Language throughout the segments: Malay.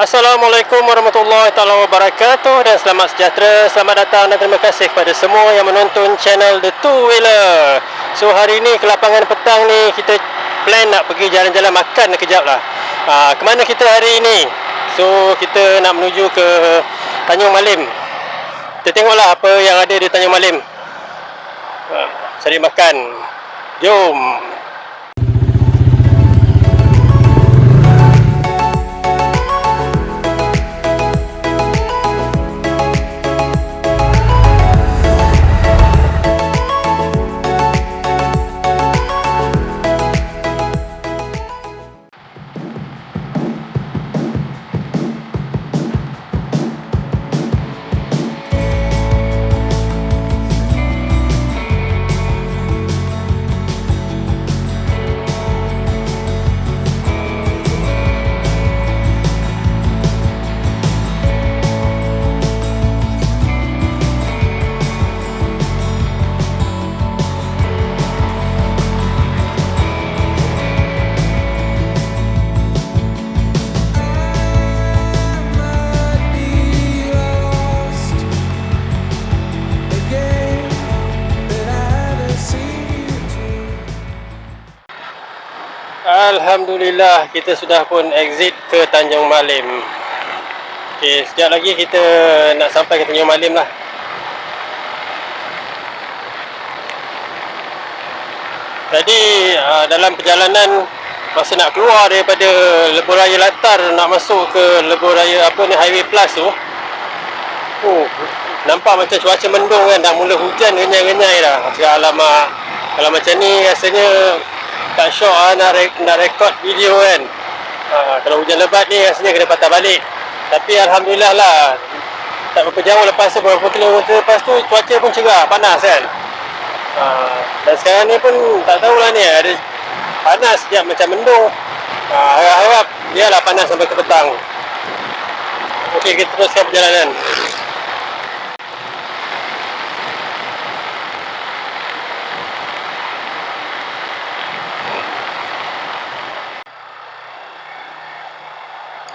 Assalamualaikum warahmatullahi taala wabarakatuh dan selamat sejahtera. Selamat datang dan terima kasih kepada semua yang menonton channel The Two Wheeler. So hari ni ke lapangan petang ni kita plan nak pergi jalan-jalan makan kejap lah. Ha, ke mana kita hari ini? So kita nak menuju ke Tanjung Malim. Kita tengoklah apa yang ada di Tanjung Malim. Ha, cari makan. Jom. Alhamdulillah kita sudah pun exit ke Tanjung Malim. Okey, sekejap lagi kita nak sampai ke Tanjung Malim lah. Jadi uh, dalam perjalanan masa nak keluar daripada Lebuh Raya Latar nak masuk ke Lebuh Raya apa ni Highway Plus tu. Oh, nampak macam cuaca mendung kan dah mula hujan genyai-genyai dah. Alamak kalau macam ni rasanya tak syok lah nak, re- nak record video kan. Ha, kalau hujan lebat ni rasanya kena patah balik. Tapi Alhamdulillah lah tak berapa jauh lepas tu beberapa kilometer lepas tu cuaca pun cerah panas kan. Ha, dan sekarang ni pun tak tahulah ni ada panas sekejap macam mendung. Ha, harap-harap biarlah panas sampai ke petang. Ok kita teruskan perjalanan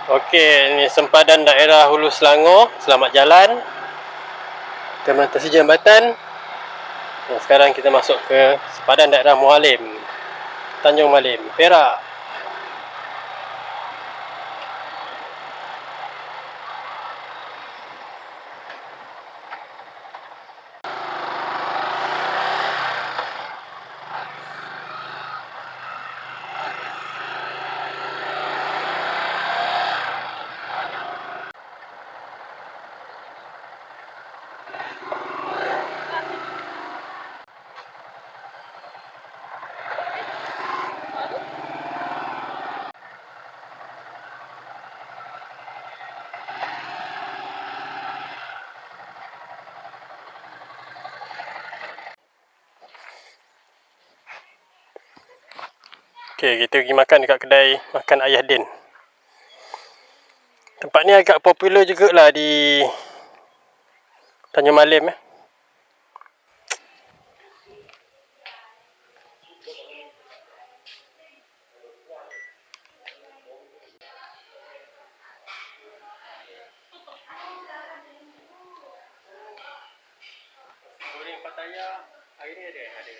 Okey, ini sempadan daerah Hulu Selangor. Selamat jalan. Kita melintasi jambatan. Dan sekarang kita masuk ke sempadan daerah Mualim. Tanjung Malim, Perak. Okey, kita pergi makan dekat kedai makan Ayah Din. Tempat ni agak popular jugalah di Tanjung Malim eh. Goreng Pattaya hari ni ada ada.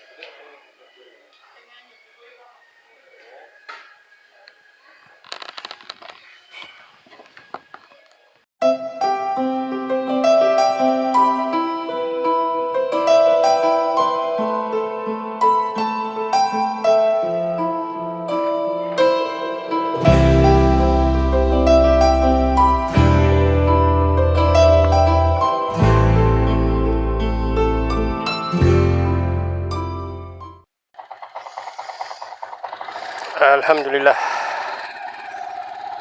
Alhamdulillah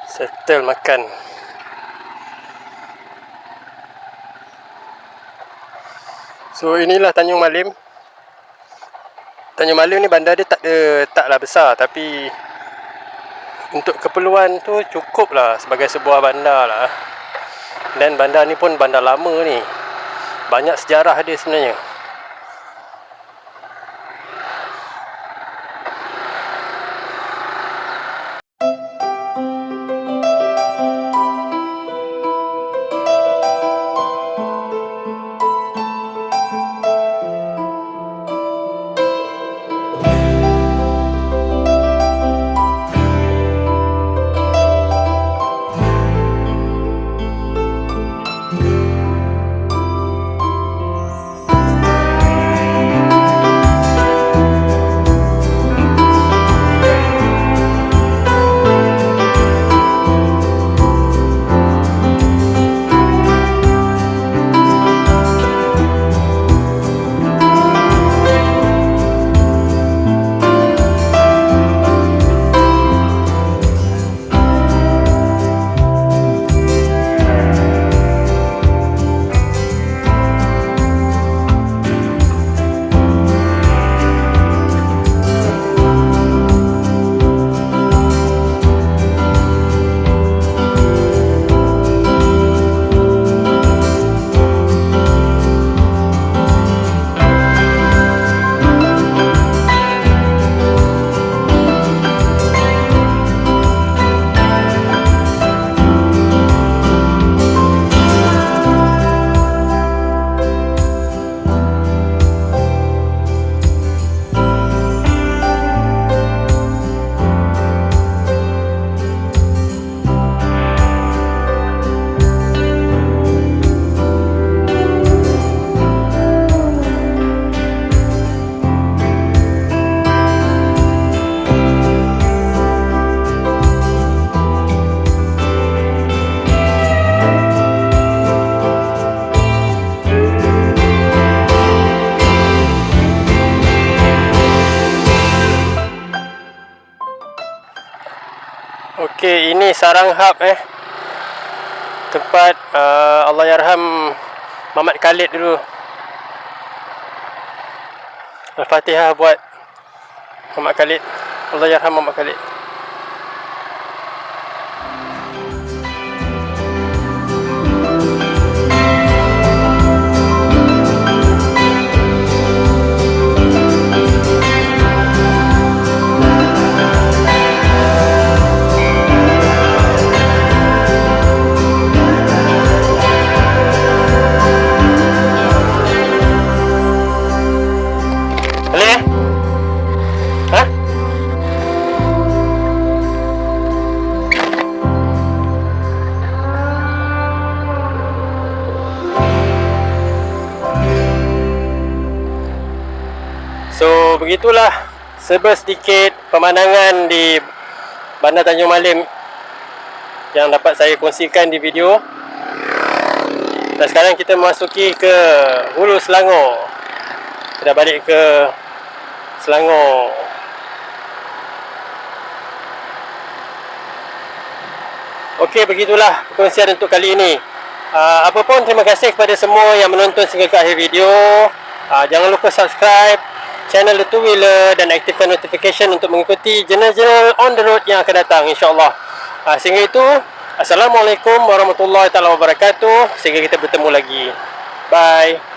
Settle makan So inilah Tanjung Malim Tanjung Malim ni bandar dia tak ada taklah besar tapi untuk keperluan tu cukup lah sebagai sebuah bandar lah. Dan bandar ni pun bandar lama ni. Banyak sejarah dia sebenarnya. Sarang Hub eh. Tempat uh, Allah yarham Mamat Khalid dulu. Al-Fatihah buat Mamat Khalid. Allah yarham Mamat Khalid. So begitulah serba sedikit pemandangan di Bandar Tanjung Malim yang dapat saya kongsikan di video. Dan sekarang kita memasuki ke Hulu Selangor. Kita balik ke Selangor. Okey, begitulah perkongsian untuk kali ini. Uh, apa pun terima kasih kepada semua yang menonton sehingga ke akhir video. Uh, jangan lupa subscribe channel The Two Wheeler dan aktifkan notification untuk mengikuti jurnal-jurnal on the road yang akan datang insya-Allah. Uh, sehingga itu, Assalamualaikum warahmatullahi wabarakatuh. Sehingga kita bertemu lagi. Bye.